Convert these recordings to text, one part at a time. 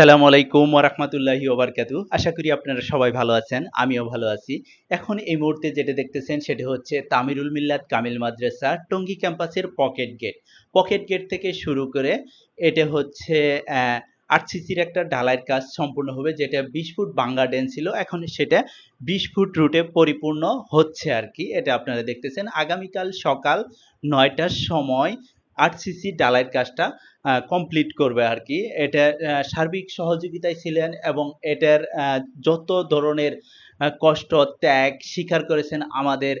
আসসালামু আলাইকুম ওরহমতুল্লাহি ওবরকাতু আশা করি আপনারা সবাই ভালো আছেন, আমিও ভালো আছি। এখন এই মুহূর্তে যেটা দেখতেছেন সেটা হচ্ছে তামিরুল মিল্লাত কামিল মাদ্রাসা টঙ্গী ক্যাম্পাসের পকেট গেট। পকেট গেট থেকে শুরু করে এটা হচ্ছে আরসিসির একটা ঢালাইয়ের কাজ সম্পূর্ণ হবে, যেটা বিশ ফুট বাঙ্গা ডেন ছিল, এখন সেটা বিশ ফুট রুটে পরিপূর্ণ হচ্ছে আর কি, এটা আপনারা দেখতেছেন। আগামীকাল সকাল নয়টার সময় আরসিসি ডালাইয়ের কাজটা কমপ্লিট করবে আর কি এটা সার্বিক সহযোগিতায় ছিলেন এবং এটার যত ধরনের কষ্ট, ত্যাগ স্বীকার করেছেন আমাদের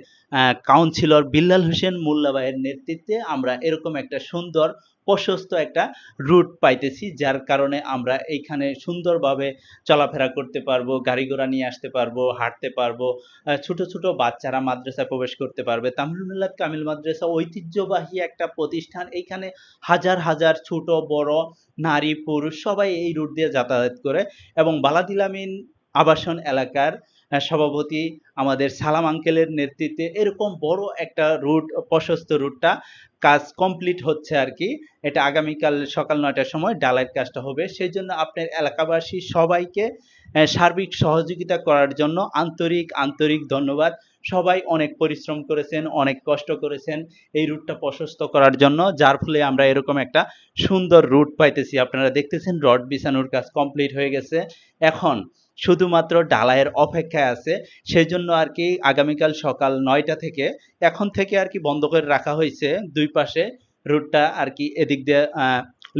কাউন্সিলর বিল্লাল হোসেন মোল্লা নেতৃত্বে, আমরা এরকম একটা সুন্দর, প্রশস্ত একটা রুট পাইতেছি, যার কারণে আমরা এইখানে সুন্দরভাবে চলাফেরা করতে পারব গাড়ি ঘোড়া নিয়ে আসতে পারব, হাঁটতে পারব ছোট ছোট বাচ্চারা মাদ্রাসায় প্রবেশ করতে পারবে। তামিল কামিল মাদ্রাসা ঐতিহ্যবাহী একটা প্রতিষ্ঠান। এইখানে হাজার হাজার ছোট বড় নারী পুরুষ সবাই এই রুট দিয়ে যাতায়াত করে এবং বালাদিলামিন আবাসন এলাকার সভাপতি আমাদের সালাম আঙ্কেলের নেতৃত্বে এরকম বড় একটা রুট প্রশস্ত রুটটা কাজ কমপ্লিট হচ্ছে আর কি। এটা আগামীকাল সকাল নয়টার সময় ডালাইয়ের কাজটা হবে। সেই জন্য আপনার এলাকাবাসী সবাইকে সার্বিক সহযোগিতা করার জন্য আন্তরিক আন্তরিক ধন্যবাদ। সবাই অনেক পরিশ্রম করেছেন, অনেক কষ্ট করেছেন এই রুটটা প্রশস্ত করার জন্য, যার ফলে আমরা এরকম একটা সুন্দর রুট পাইতেছি। আপনারা দেখতেছেন রড বিছানোর কাজ কমপ্লিট হয়ে গেছে। এখন শুধুমাত্র ডালাইয়ের অপেক্ষায় আছে সেই জন্য আর কি আগামীকাল সকাল নয়টা থেকে এখন থেকে আর কি বন্ধ করে রাখা হয়েছে। দুই পাশে রুটটা আর কি এদিক দিয়ে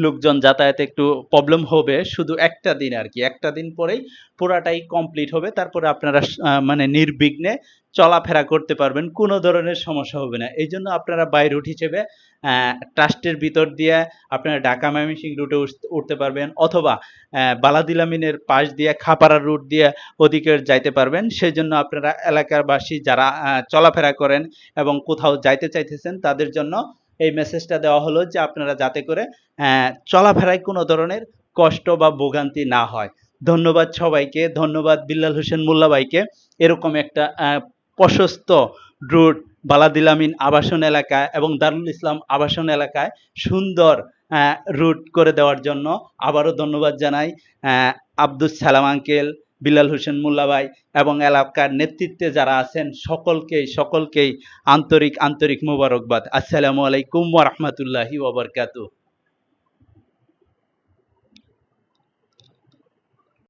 লোকজন যাতায়াতে একটু প্রবলেম হবে। শুধু একটা দিন আর কি, একটা দিন পরেই পুরাটাই কমপ্লিট হবে। তারপরে আপনারা মানে নির্বিঘ্নে চলাফেরা করতে পারবেন। কোনো ধরনের সমস্যা হবে না। এই জন্য আপনারা বাই রুট হিসেবে ট্রাস্টের ভিতর দিয়ে আপনারা ঢাকা ময়মনসিংহ রুটে উঠতে পারবেন অথবা বালাদিলামিনের পাশ দিয়ে খাপাড়া রুট দিয়ে ওদিকে যাইতে পারবেন। সেই জন্য আপনারা এলাকাবাসী যারা চলাফেরা করেন এবং কোথাও যাইতে চাইতেছেন, তাদের জন্য এই মেসেজটা দেওয়া হলো যে আপনারা যাতে করে চলাফেরায় কোনো ধরনের কষ্ট বা ভোগান্তি না হয়। ধন্যবাদ সবাইকে, ধন্যবাদ বিল্লাল হোসেন মোল্লা ভাইকে। এরকম একটা প্রশস্ত রুট বালাদিলামিন আবাসন এলাকা এবং দারুল ইসলাম আবাসন এলাকায় সুন্দর রুট করে দেওয়ার জন্য আবারও ধন্যবাদ জানাই আব্দুস সালাম আঙ্কেল বিলাল হোসেন মোল্লাবাই এবং এলাকার নেতৃত্বে যারা আছেন সকলকেই সকলকেই আন্তরিক আন্তরিক মোবারকবাদ। আসসালামু আলাইকুম ওয়া রাহমাতুল্লাহি ওয়া বারাকাতুহু।